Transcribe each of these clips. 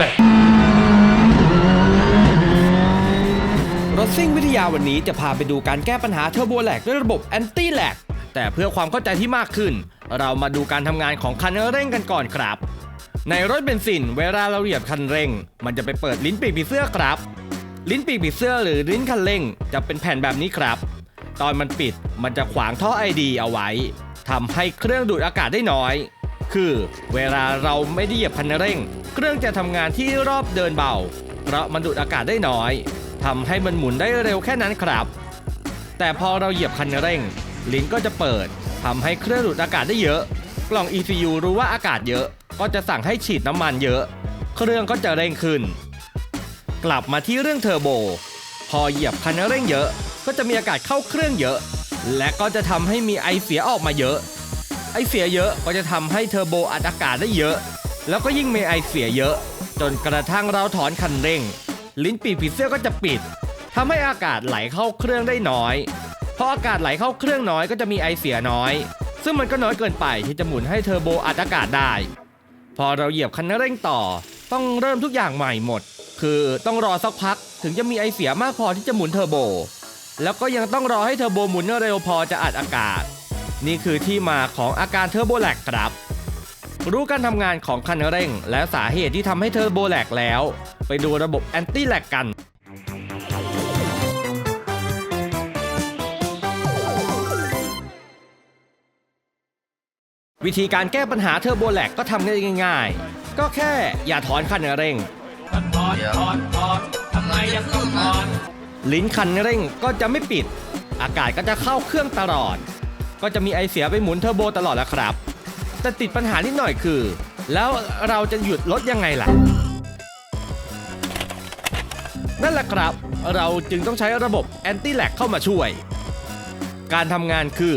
แหลกรถซิ่งวิทยาวันนี้จะพาไปดูการแก้ปัญหาเทอร์โบแลกด้วยระบบแอนตี้แลกแต่เพื่อความเข้าใจที่มากขึ้น เรามาดูการทำงานของคันเร่งกันก่อนครับ ในรถเบนซินเวลาเราเหยียบคันเร่ง มันจะไปเปิดลิ้นปีกผีเสื้อครับ ลิ้นปีกผีเสื้อหรือลิ้นคันเร่ง จะเป็นแผ่นแบบนี้ครับ ตอนมันปิดมันจะขวางท่อไอดีเอาไว้ทำให้เครื่องดูดอากาศได้น้อย คือเวลาเราไม่ได้เหยียบคันเร่ง เครื่องจะทำงานที่รอบเดินเบา เพราะมันดูดอากาศได้น้อยทำให้มันหมุนได้เร็วแค่นั้นครับ แต่พอเราเหยียบคันเร่ง ลิ้นก็จะเปิดทำให้เครื่องดูดอากาศได้เยอะ กล่อง ECU รู้ว่าอากาศเยอะ ก็จะสั่งให้ฉีดน้ำมันเยอะ เครื่องก็จะเร่งขึ้น กลับมาที่เรื่องเทอร์โบ พอเหยียบคันเร่งเยอะ ก็จะมีอากาศเข้าเครื่องเยอะ และก็จะทำให้มีไอเสียออกมาเยอะ ไอเสียเยอะก็จะทำให้เทอร์โบอัดอากาศได้เยอะ แล้วก็ยิ่งมีไอเสียเยอะ จนกระทั่งเราถอนคันเร่ง ลิ้นปีกผีเสื้อก็จะปิดทำให้อากาศไหลเข้าเครื่องได้น้อยเพออากาศไหลเข้าเครื่องน้อยก็จะมีไอเสียน้อย ซึ่งมันก็น้อยเกินไปที่จะหมุนให้เทอร์โบอัดอากาศได้ พอเราเหยียบคันเร่งต่อ ต้องเริ่มทุกอย่างใหม่หมด คือต้องรอสักพักถึงจะมีไอเสียมากพอที่จะหมุนเทอร์โบแล้วก็ยังต้องรอให้เทอร์โบหมุนเร็วพอจะอัดอากาศ นี่คือที่มาของอาการเทอร์โบแลกครับ รู้การทำงานของคันเร่ง และสาเหตุที่ทำให้เทอร์โบแลกแล้ว ไปดูระบบแอนตี้แลกกันวิธีการแก้ปัญหาเทอร์โบแลกก็ทำได้ง่ายๆ ก็แค่อย่าถอนคันเร่ง ลิ้นคันเร่งก็จะไม่ปิด อากาศก็จะเข้าเครื่องตลอด ก็จะมีไอเสียไปหมุนเทอร์โบตลอดแล้วครับ แต่ติดปัญหานิดหน่อยคือ แล้วเราจะหยุดรถยังไงล่ะ นั่นแหละครับ เราจึงต้องใช้ระบบแอนตี้แลกเข้ามาช่วย การทำงานคือ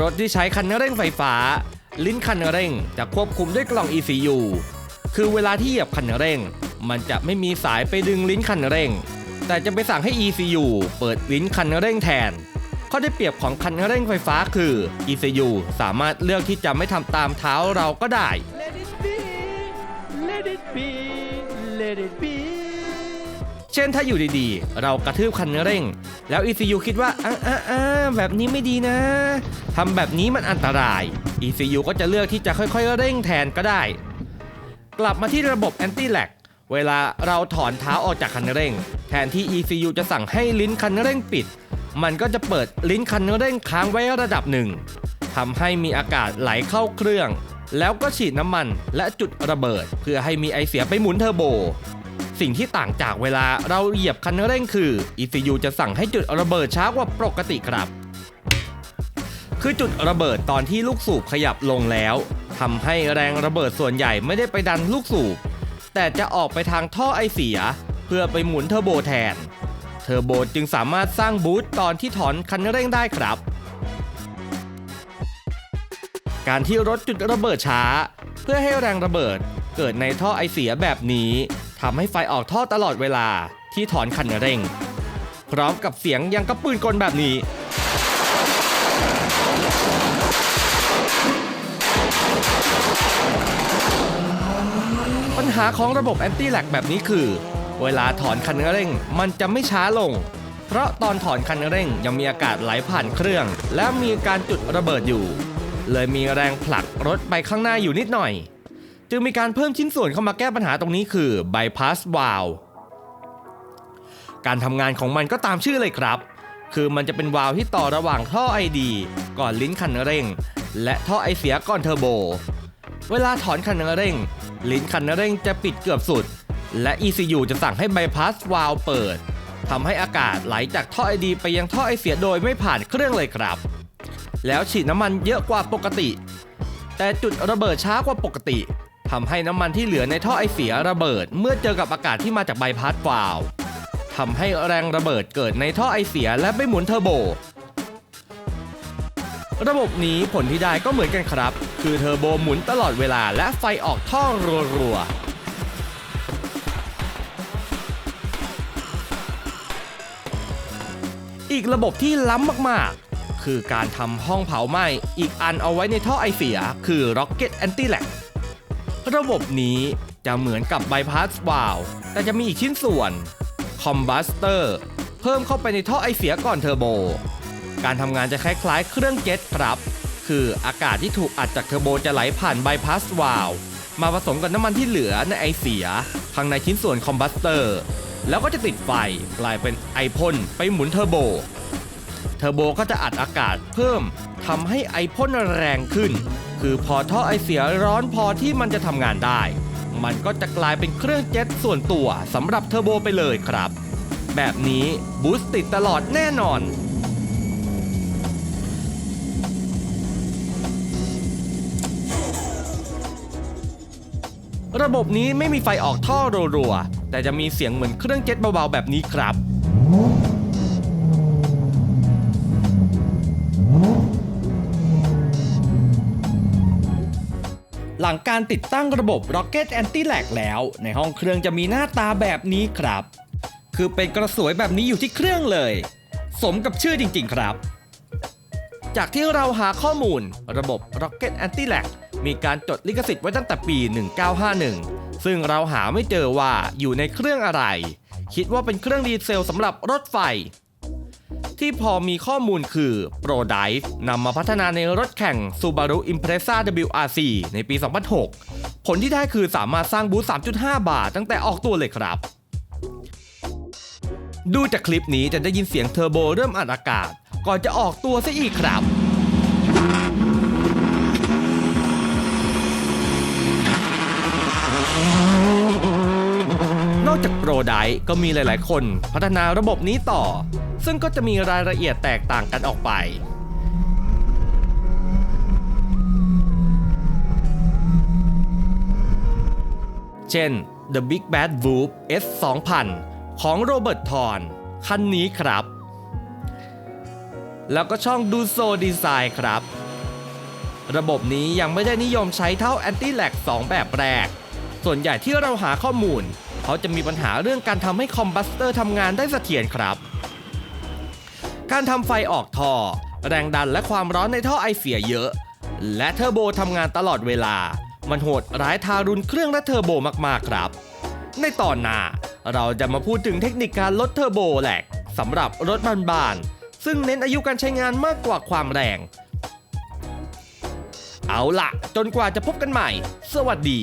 รถที่ใช้คันเร่งไฟฟ้า ลิ้นคันเร่งจะควบคุมด้วยกล่อง ECU คือเวลาที่เหยียบคันเร่ง มันจะไม่มีสายไปดึงลิ้นคันเร่ง แต่จะไปสั่งให้ ECU เปิดลิ้นคันเร่งแทน ข้อได้เปรียบของคันเร่งไฟฟ้าคือ ECU สามารถเลือกที่จะไม่ทำตามเท้าเราก็ได้ Let it be, let it be, let it be. เช่นถ้าอยู่ดีๆ เรากระทืบคันเร่ง แล้ว ECU คิดว่าอ่าอ่าอ่าแบบนี้ไม่ดีนะทำแบบนี้มันอันตราย ECU ก็จะเลือกที่จะค่อยๆ เร่งแทนก็ได้ กลับมาที่ระบบ Anti Lag เวลาเราถอนเท้าออกจากคันเร่ง แทนที่ ECU จะสั่งให้ลิ้นคันเร่งปิด มันก็จะเปิดลิ้นคันเร่งค้างไว้ระดับหนึ่งทำให้มีอากาศไหลเข้าเครื่อง แล้วก็ฉีดน้ำมันและจุดระเบิด เพื่อให้มีไอเสียไปหมุนเทอร์โบ สิ่งที่ต่างจากเวลาเราเหยียบคันเร่งคือ ECU จะสั่งให้จุดระเบิดช้ากว่าปกติครับ คือจุดระเบิดตอนที่ลูกสูบขยับลงแล้วทำให้แรงระเบิดส่วนใหญ่ไม่ได้ไปดันลูกสูบ แต่จะออกไปทางท่อไอเสีย เพื่อไปหมุนเทอร์โบแทน เทอร์โบจึงสามารถสร้างบูตตอนที่ถอนคันเร่งได้ครับ การที่รถจุดระเบิดช้า เพื่อให้แรงระเบิดเกิดในท่อไอเสียแบบนี้ทำให้ไฟออกท่อตลอดเวลาที่ถอนคันเร่ง พร้อมกับเสียงยังกระปืนกลแบบนี้ปัญหาของระบบแอนตี้แลกแบบนี้คือ เวลาถอนคันเร่งมันจะไม่ช้าลง เพราะตอนถอนคันเร่งยังมีอากาศไหลผ่านเครื่อง และมีการจุดระเบิดอยู่ เลยมีแรงผลักรถไปข้างหน้าอยู่นิดหน่อย จึงมีการเพิ่มชิ้นส่วนเข้ามาแก้ปัญหาตรงนี้คือ bypass valve การทำงานของมันก็ตามชื่อเลยครับ คือมันจะเป็นวาล์วที่ต่อระหว่างท่อไอดีก่อนลิ้นคันเร่ง และท่อไอเสียก่อนเทอร์โบ เวลาถอนคันเร่ง ลิ้นคันเร่งจะปิดเกือบสุด และ ECU จะสั่งให้ bypass valve เปิดทำให้อากาศไหลจากท่อไอดีไปยังท่อไอเสียโดยไม่ผ่านเครื่องเลยครับ แล้วฉีดน้ำมันเยอะกว่าปกติ แต่จุดระเบิดช้ากว่าปกติทำให้น้ำมันที่เหลือในท่อไอเสียระเบิด เมื่อเจอกับอากาศที่มาจากใบพัดวาล์วทำให้แรงระเบิดเกิดในท่อไอเสียและไม่หมุนเทอร์โบ ระบบนี้ผลที่ได้ก็เหมือนกันครับ คือเทอร์โบหมุนตลอดเวลาและไฟออกท่อรัวๆ อีกระบบที่ล้ำมากๆ คือการทำห้องเผาไหม้อีกอันเอาไว้ในท่อไอเสีย คือ Rocket Anti Lag ระบบนี้จะเหมือนกับใบพัดวาลวแต่จะมีอีกชิ้นส่วนคอมบัสเตอร์เพิ่มเข้าไปในท่อไอเสียก่อนเทอร์โบ การทำงานจะคล้ายๆ เครื่องเจ็ตครับ คืออากาศที่ถูกอัดจากเทอร์โบจะไหลผ่านใบพัดวาลวมาผสมกับน้ำมันที่เหลือในไอเสีย ข้างในชิ้นส่วนคอมบัสเตอร์ แล้วก็จะติดไฟกลายเป็นไอพ่นไปหมุนเทอร์โบ เทอร์โบก็จะอัดอากาศเพิ่มทำให้ไอพ่นแรงขึ้น คือพอท่อไอเสียร้อนพอที่มันจะทำงานได้ มันก็จะกลายเป็นเครื่องเจ็ตส่วนตัวสำหรับเทอร์โบไปเลยครับ แบบนี้บูสต์ติดตลอดแน่นอนระบบนี้ไม่มีไฟออกท่อรัวๆ แต่จะมีเสียงเหมือนเครื่องเจ็ตเบาๆแบบนี้ครับหลังการติดตั้งระบบ Rocket Anti Lag แล้ว ในห้องเครื่องจะมีหน้าตาแบบนี้ครับ คือเป็นกระสวยแบบนี้อยู่ที่เครื่องเลย สมกับชื่อจริงๆครับ จากที่เราหาข้อมูลระบบ Rocket Anti Lag มีการจดลิขสิทธิ์ไว้ตั้งแต่ปี 1951 ซึ่งเราหาไม่เจอว่าอยู่ในเครื่องอะไร คิดว่าเป็นเครื่องดีเซลสำหรับรถไฟ ที่พอมีข้อมูลคือ ProDive นำมาพัฒนาในรถแข่ง Subaru Impreza WRC ในปี 2006 ผลที่ได้คือสามารถสร้างบูสต์3.5 บาทตั้งแต่ออกตัวเลยครับดูจากคลิปนี้จะได้ยินเสียงเทอร์โบเริ่มอัดอากาศ ก่อนจะออกตัวซะอีกครับ นอกจากโปร ไดก็มีหลายๆ คนพัฒนาระบบนี้ต่อ ซึ่งก็จะมีรายละเอียดแตกต่างกันออกไปเช่น The Big Bad Whoop S 2000ของโรเบิร์ตทอนคันนี้ครับ แล้วก็ช่องดูโซดีไซน์ครับ ระบบนี้ยังไม่ได้นิยมใช้เท่า Anti Lag 2 แบบแรก ส่วนใหญ่ที่เราหาข้อมูล เขาจะมีปัญหาเรื่องการทำให้คอมบัสเตอร์ทำงานได้เสถียรครับ การทำไฟออกท่อ แรงดันและความร้อนในท่อไอเสียเยอะ และเทอร์โบทำงานตลอดเวลา มันโหดร้ายทารุณเครื่องและเทอร์โบมากๆครับ ในตอนหน้าเราจะมาพูดถึงเทคนิคการลดเทอร์โบแหลกสำหรับรถบานๆซึ่งเน้นอายุการใช้งานมากกว่าความแรง เอาละจนกว่าจะพบกันใหม่ สวัสดี